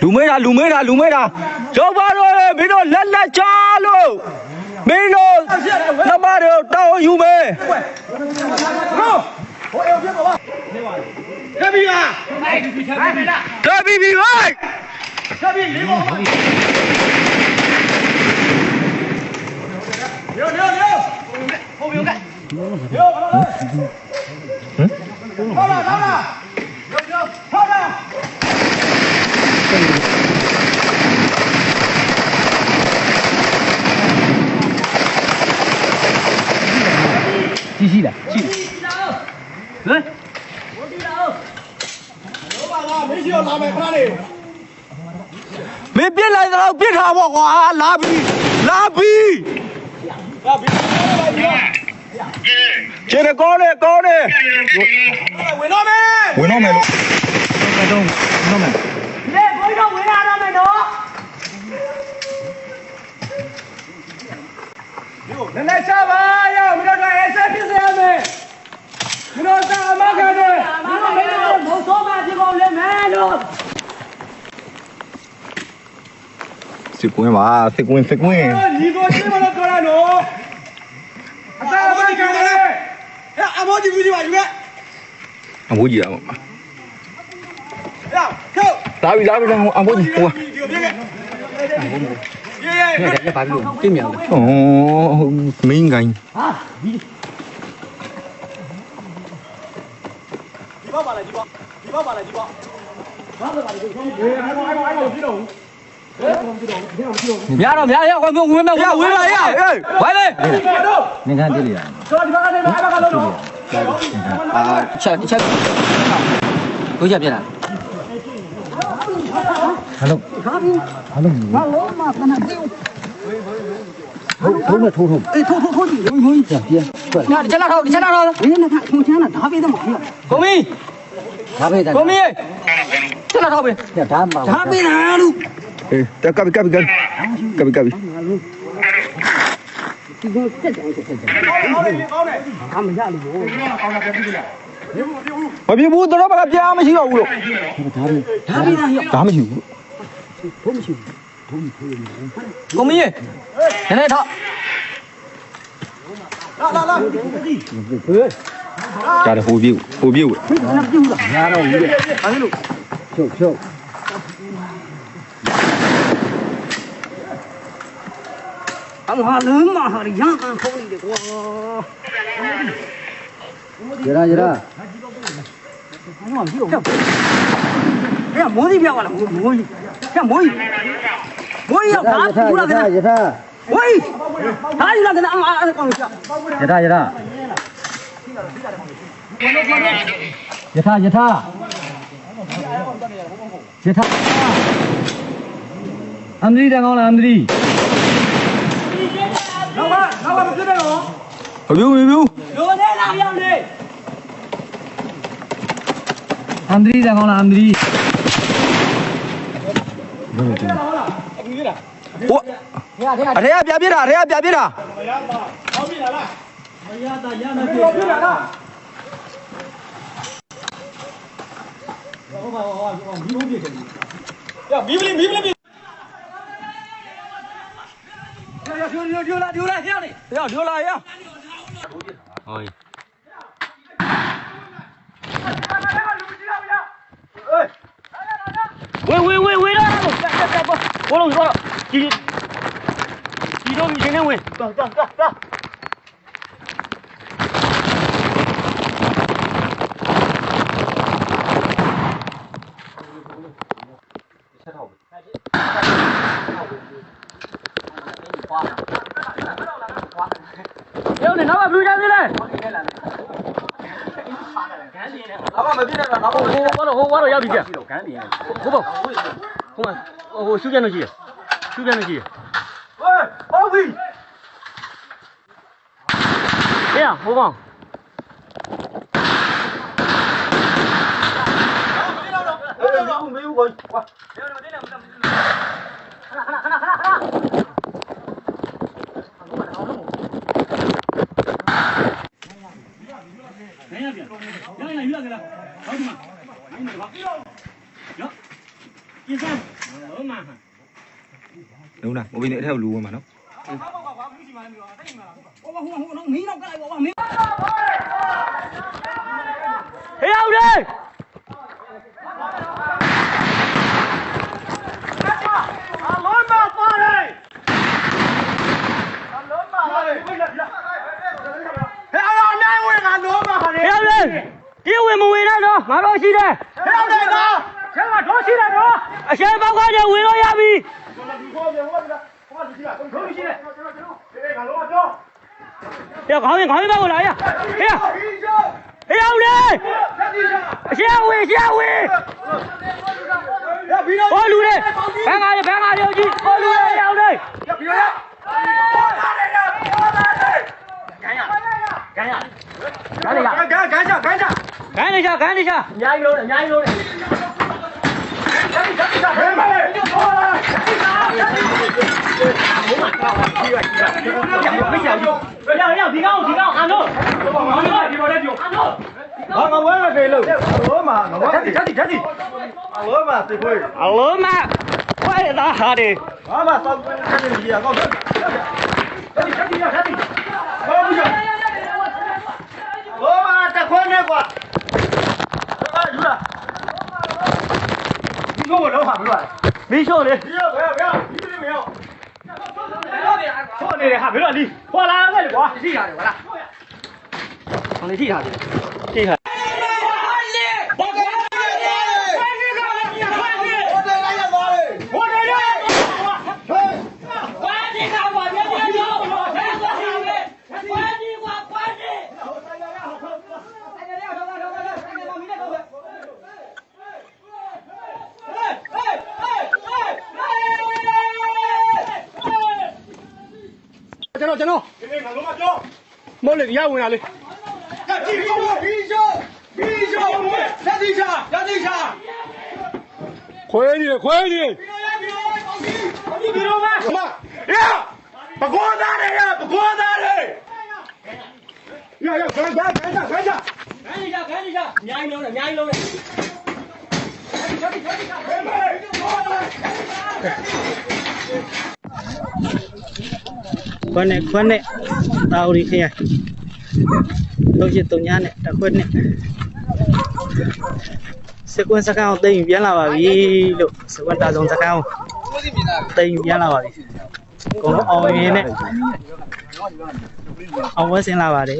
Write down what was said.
lumeira lumeira ra. cho ba rồi bị nó lên là cha luôn bị nó nó ba được tao yêu mê cái bị à cái bị bị vậy cái bị lấy bộ Hãy subscribe cho kênh Ghiền Mì không bỏ lỡ những video 到了，到了，幺，到了。继续的，继续。来。我第一。老马子，没事要拉麦可。没别来的了，别插我话，拉不赢，拉不赢。啊，别。 ညိုညိုဟောလာကြည့်ရှိလားကြည့်ဟမ်ဟိုပါလားမင်းရှိတော့လာမယ်ခဏလေးမင်းပြစ်လိုက်တော့ပြစ်ထားပေါ့ကွာလာပြီလာပြီဟာဘီလာပြီခြေကောင်းတယ်ကောင်းတယ်ဝင်တော့မယ်ဝင်တော့မယ်လို့တော့တော့မယ်လေဘိုးတော့ဝင်လာတော့မယ်နော်နည်းနည်းချပါရမင်းတို့ကအဲဆက်ဖြစ်စေရမယ်မင်းတို့သာအမခံတယ်မင်းတို့မင်းတို့မဟုတ်တော့မှဒီကောင်လေးမယ်လို့စစ်ကွင်းပါစစ်ကွင်းစစ်ကွင်းညီကိုချင်းမလို့ပြောရနော်အသာအမခံတယ် အမောဒီဗီဒီယိုပါယူခဲ့အမိုးကြီးတာပေါ့ရထုတ်လာပြီလာပြီအမိုးကြီးဟိုကဗီဒီယိုပြခဲ့ရေးရေးအဲ့ဘာလို့ပြင်းမြန်လဲဩမင်းကိုင်းဒီဘောက်ပါလားဒီဘောက်ဒီဘောက်ပါလားဒီဘောက်ဘာလို့ပါလဲဒီဘောက်အေးအဲ့ဘောက်အဲ့ဘောက်အဲ့ဘောက်ကြည့်တော့ များတော့များရောက်ကွန်မဝင်မဝင်ဝင်လာရဝိုင်းလေနင်ကတိရရတော့ဒီဘက်ကနေလာဘက်ကလုံးတော့အာချက်ချက်ကိုကြပြလားဟယ်လိုဟယ်လိုဟယ်လိုမကနဒီဘုံဘုံနဲ့ထိုးထိုးအေးထိုးထိုးထိုးကြည့်ဘုံဘုံကြည့်ပြန်ညာချက်လာတော့ချက်လာတော့ဘယ်နဲ့ကထုံချမ်းတာဒါပဲတော့မဟုတ်ကိုမီဒါပဲဒါကိုမီချက်လာတော့ပဲဒါမှမဟုတ်ဒါပဲလားလို့ Eh, tak kapi kapi kapi. Kapi kapi. ဒီကောတက်တယ်တက်တယ်။အမရလို့ဘော။ကောင်းတာပြန်ပြီလား။မပြဘူးတော့ဘာပြားမရှိတော့ဘူးလို့ဒါပြီဒါပြီလားဒါမရှိဘူးဘုံမရှိဘူးဘုံဖေးနေကိုမင်းရဲ့နည်းနည်းထလာလာလာဟေးဒါတော့ဟိုပြူဟိုပြူလားမရတော့ဘူးလေအဲ့လိုချုပ်ချုပ် အလဟာလမ်းမှာဟာရန်ကန်ခေါနေတယ်ကွာရရရဘာမှမပြောဘူးအဲ့မောကြီးပြောက်လာမောကြီးအဲ့မောကြီးမောကြီးရောက်တာကူလာတယ်ရထားဝေးဒါယူလာတယ်အာအာကောင်ပြရထားရထားယထာယထာယထာအမရီတန်ကောင်းလားအမရီ နောက်ကနောက်ကမဖြစ်နဲ့နော်မပြဘူးမပြဘူးလိုနေလာရောက်နေအမ်ဒရီတန်ကောင်းလားအမ်ဒရီဟုတ်လားအခုကြီးလားဟိုအရေကပြပြတာအရေကပြပြတာမရပါဟောပြီလားမရတာရမယ်ပြောပြတာလားဟောပါဟောဟောမီးလုံးပြည့်တယ်ရမီးပလီမီးပလီ 丢丢来丢来，兄弟，要丢来呀！哎，喂喂喂喂了！来来来，了，今天喂，走走走走。 ဘာမှမဖြစ်နဲ့ငါဘာမှမဖြစ်နဲ့ဟိုကတော့ဟိုကတော့ရောက်ပြီကြာတော့ကန်းနေရဟိုပေါ့ဟိုမှာဟိုရှုပြန်လို့ကြည့်ရရှုပြန်လို့ကြည့်ရဟေးပေါ့ပြီဟဲ့ဟိုပေါ့မင်းတို့မင်းတို့ဘာဘာမင်းတို့မင်းတို့ Đâu nào, Yên xem, hỡi mà Đúng rồi, một bên nữa theo lù mà nó. Đi đâu đi! Hãy subscribe cho kênh Ghiền Mì Gõ Để không bỏ lỡ 我没。ဟေးအောင်လေဟေးအောင်လေဒီဝင်မဝင်နဲ့တော့ငါတော့ရှိတယ်ဟေးအောင်လေတော့ကျန်ကတော့ရှိတယ်တော့အရှင်းပေါက်ကနေဝင်လို့ရပြီဟေးခေါင်းရင်ခေါင်းရင်ဘက်ကိုလာရဟေးဟေးအောင်လေအရှင်းဝင်အရှင်းဝင်ဟောလူလေဘန်းကားလေဘန်းကားလေကြီးဟောလူလေအောင်လေကန်ရကန်ရကန်ရကန်ကန်ကန်ကန် cái đi ra cái đi ra nhanh luôn này nhanh luôn này Alo mà về lử. Alo mà, nó quá. Chết đi, chết đi. Alo mà, tuyệt vời. Alo mà. Quay đó hả đi. Đó mà xong ăn gì à con. Chết đi, chết đi, chết đi. Alo mà, ta khôn nè quá. 没效率。不要不要不要，一个没有。错你的哈，没乱你，我拉那里刮，你踢下去，我拉。帮你踢下去。见到。要问？别动！ ခွန်းနဲ့ခွန်းနဲ့တာဝရီခရိုင်လုံးရှိတုံညာနဲ့တစ်ခွန်းနဲ့စကွန်စကန်အောင်တိမ်ပြန်လာပါပြီလို့စကွန်တာဆုံးစကန်အောင်တိမ်ပြန်လာပါပြီကိုလုံးအောင်ရင်းနဲ့အောင်ဝဲဆင်းလာပါတယ်